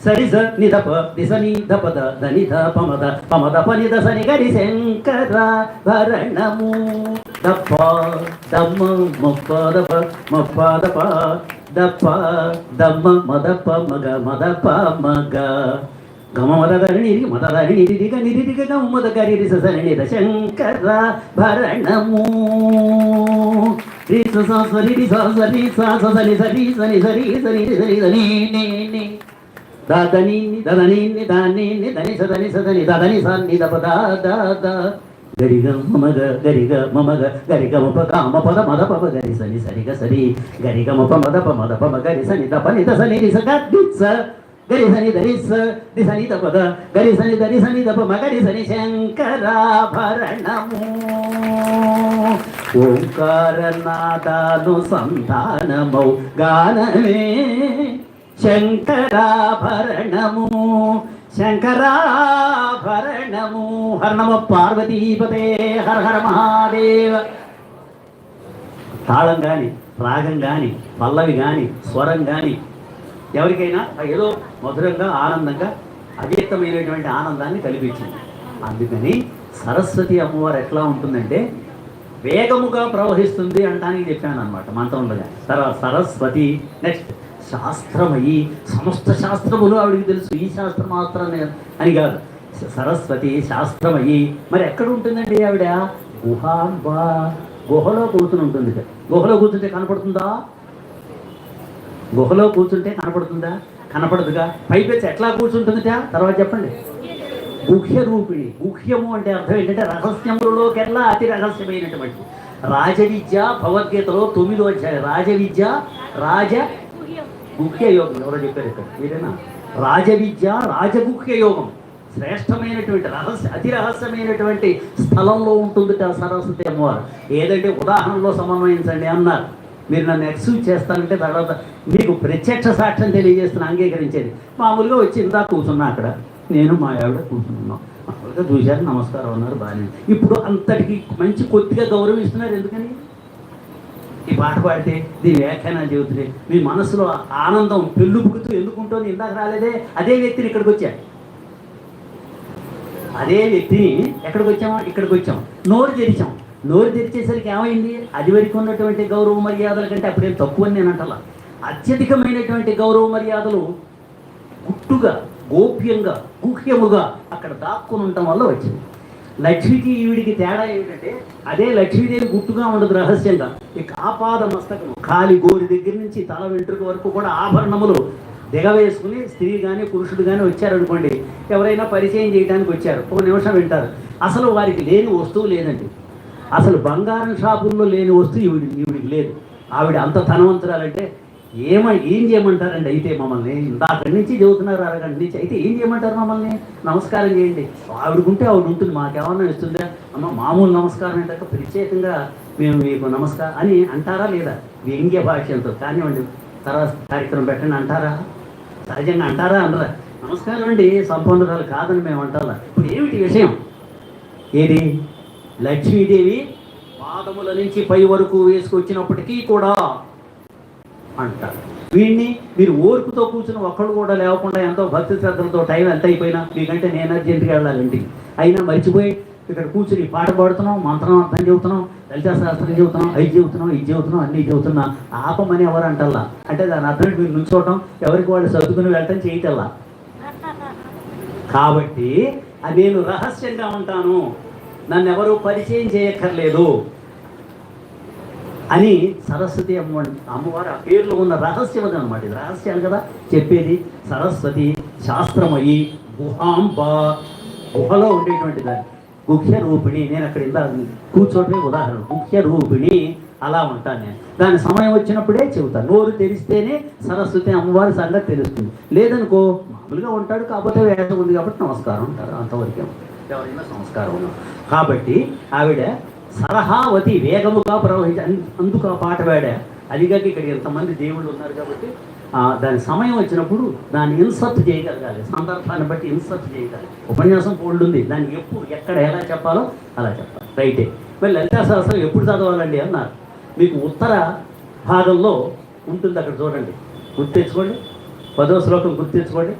సరి స నిధప దిశ ని ధపద ని ధ ప మ ద ప మ ద ప ని ద స ని గ గరి శంకర భరణము ద ప ద మ మ ప ద ప మ ప ద ప ద ప ద మ మ ద ప మ గ మ ద ప మ గ గమ మద ధరణి మద ధరణి నిరిగ నిరిగ గమ మద గరి స ని ద శంకర భరణము రి స స స రి రి స స రి స స ని స రి స సరి స సరి స సరి సరి ని ని ని దాదని దదని దాని దని సదని సదని దదని సన్ని దప దా దా దా. గరిగ మమగ గరిగ మమగ గరిగ మప కామ పద మద పమ గరి సని సరిగ సరి గరిగ మప మద ప మద పమ గరి సని దప ని దస ని రిస స గ ది గరి సని దరిస స ది సని దప ద గరి సని దరి సని దప మ గరి సని శంకరాభరణము. ఓంకారనాదాను సంధానమౌ గానమే శంకరాభరణము శంకరాభరణము. హరణమ పార్వతీపతే హర హర మహాదేవ. తాళం కానీ రాగం కానీ పల్లవి కానీ స్వరం కానీ ఎవరికైనా ఏదో మధురంగా ఆనందంగా అవ్యక్తమైనటువంటి ఆనందాన్ని కల్పించింది అందుకని సరస్వతి అమ్మవారు ఎట్లా ఉంటుందంటే వేగముగా ప్రవహిస్తుంది అంటానికి చెప్పాను అనమాట మంత్రంలోగా సర సరస్వతి నెక్స్ట్. శాస్త్రమై సమస్త శాస్త్రములు ఆవిడికి తెలుసు. ఈ శాస్త్రం మాత్రమే అని కాదు. సరస్వతి శాస్త్రమయ్యి మరి ఎక్కడ ఉంటుందండి ఆవిడ? గుహాంబా గుహలో కూర్చుని ఉంటుంది. గుహలో కూర్చుంటే కనపడుతుందా? గుహలో కూర్చుంటే కనపడుతుందా? కనపడదుగా. పైపెచ్చి ఎట్లా కూర్చుంటుందిట? తర్వాత చెప్పండి. గుహ్య రూపిణి గుహ్యము అంటే అర్థం ఏంటంటే రహస్యములలోకెల్లా అతి రహస్యమైనటువంటి. రాజవిద్య భగవద్గీతలో తొమ్మిదో అధ్యాయం. రాజవిద్య రాజ గుహ్య యోగం ఎవరో చెప్పారు ఇక్కడ? మీరేనా రాజవిద్య రాజగుహ్య యోగం శ్రేష్టమైనటువంటి రహస్య అతి రహస్యమైనటువంటి స్థలంలో ఉంటుంది సరస్వతి అమ్మవారు. ఏదంటే ఉదాహరణలో సమన్వయించండి అన్నారు. మీరు నన్ను ఎక్స్క్యూజ్ చేస్తానంటే తర్వాత మీకు ప్రత్యక్ష సాక్ష్యం తెలియజేస్తున్న అంగీకరించేది. మామూలుగా వచ్చి ఇందా కూర్చున్నా అక్కడ. నేను మా ఆవిడ కూర్చున్నాం. మామూలుగా చూశారు నమస్కారం అన్నారు బాగానే ఇప్పుడు అంతటికి మంచి కొద్దిగా గౌరవిస్తున్నారు ఎందుకని? ఈ పాట పాడితే దీని వ్యాఖ్యానాలు చెబుతుంది మీ మనసులో ఆనందం పెళ్ళుబుకుతూ ఎందుకు ఇందాక రాలేదే. అదే వ్యక్తిని ఇక్కడికి వచ్చా? అదే వ్యక్తిని ఎక్కడికి వచ్చామా? ఇక్కడికి వచ్చాం. నోరు తెరిచాం. నోరు తెరిచేసరికి ఏమైంది? అది వరకు ఉన్నటువంటి గౌరవ మర్యాదల కంటే అప్పుడేం తక్కువ నేను అంటలా. అత్యధికమైనటువంటి గౌరవ మర్యాదలు గుట్టుగా గోప్యంగా గుహ్యముగా అక్కడ దాక్కుని ఉండటం వల్ల వచ్చింది. లక్ష్మికి ఈవిడికి తేడా ఏమిటంటే అదే లక్ష్మీదేవి గుట్టుగా ఉండదు రహస్యంగా. ఇక ఆపాద మస్తకం కాలి గోరి దగ్గర నుంచి తల వెంట్రుక వరకు కూడా ఆభరణములు దిగవేసుకుని స్త్రీ కానీ పురుషుడు కానీ వచ్చారనుకోండి ఎవరైనా పరిచయం చేయడానికి వచ్చారు ఒక నిమిషం వింటారు. అసలు వారికి లేని వస్తువు లేదండి. అసలు బంగారం షాపుల్లో లేని వస్తువు ఈవిడి ఈవిడికి లేదు. ఆవిడ అంత ధనవంతురాలంటే ఏమ ఏం చేయమంటారండి అయితే మమ్మల్ని? ఇందాక నుంచి చెబుతున్నారు అరగంట నుంచి అయితే ఏం చేయమంటారు మమ్మల్ని? నమస్కారం చేయండి. ఆవిడకుంటే ఆవిడ ఉంటుంది మాకేమన్నా ఇస్తుందా? అమ్మ మామూలు నమస్కారం ఏంటంటే ప్రత్యేకంగా మేము మీకు నమస్కారం అని అంటారా లేదా? వ్యంగ్య భాషలతో కానివ్వండి. తర్వాత కార్యక్రమం పెట్టండి అంటారా? సహజంగా అంటారా అనరా? నమస్కారం అండి సంపన్నురాలు కాదని మేము అంటారా? ఇప్పుడు ఏమిటి విషయం? ఏది? లక్ష్మీదేవి పాదముల నుంచి పై వరకు వేసుకొచ్చినప్పటికీ కూడా అంటారు. వీడిని మీరు ఓర్పుతో కూర్చుని ఒక్కడు కూడా లేవకుండా ఎంతో భక్తి శ్రద్ధలతో టైం ఎంత అయిపోయినా మీకంటే నేను అర్జెంట్గా వెళ్ళాలి ఇంటికి. అయినా మర్చిపోయి ఇక్కడ కూర్చుని పాట పాడుతున్నాం మంత్రం అర్థం చెబుతున్నాం లలితా శాస్త్రం చెబుతున్నాం అవి చెబుతున్నాం ఇది చెబుతున్నాం అన్నీ చెబుతున్నా ఆపమని ఎవరు అంటల్లా? అంటే దాని అర్థం మీరు నుంచోవటం ఎవరికి వాళ్ళు సర్దుకుని వెళ్ళటం చేయటల్లా? కాబట్టి అది నేను రహస్యంగా ఉంటాను. నన్ను ఎవరు పరిచయం చేయక్కర్లేదు. అని సరస్వతి అమ్మ అమ్మవారు ఆ పేర్లో ఉన్న రహస్యం అది అనమాట ఇది రహస్యాలు కదా. చెప్పేది సరస్వతి శాస్త్రమయి గుహాంబ. గుహలో ఉండేటువంటి దాన్ని. గుహ్య రూపిణి నేను అక్కడ ఇందా కూర్చోటమే ఉదాహరణ. గుహ్య రూపిణి అలా ఉంటాను నేను. దాని సమయం వచ్చినప్పుడే చెబుతాను నోరు తెరిస్తేనే సరస్వతి అమ్మవారి సంగతి తెలుస్తుంది. లేదనుకో మామూలుగా ఉంటాడు కాకపోతే వేద ఉంది కాబట్టి నమస్కారం ఉంటారు అంతవరకే. ఎవరైనా సంస్కారం కాబట్టి ఆవిడ సలహావతి వేగముగా ప్రవహించి అందుకు ఆ పాట పాడా. అదిగాక ఇక్కడ ఎంతమంది దేవుళ్ళు ఉన్నారు కాబట్టి దాని సమయం వచ్చినప్పుడు దాన్ని ఇన్సర్ట్ చేయగలగాలి. సందర్భాన్ని బట్టి ఇన్సర్ట్ చేయగలగాలి. ఉపన్యాసం పోల్డ్ ఉంది దాన్ని ఎప్పుడు ఎక్కడ ఎలా చెప్పాలో అలా చెప్పాలి. రైటే. మరి లలితా శాస్త్రం ఎప్పుడు చదవాలండి అన్నారు. మీకు ఉత్తర భాగంలో ఉంటుంది అక్కడ చూడండి. గుర్తించుకోండి పదో శ్లోకం గుర్తించుకోండి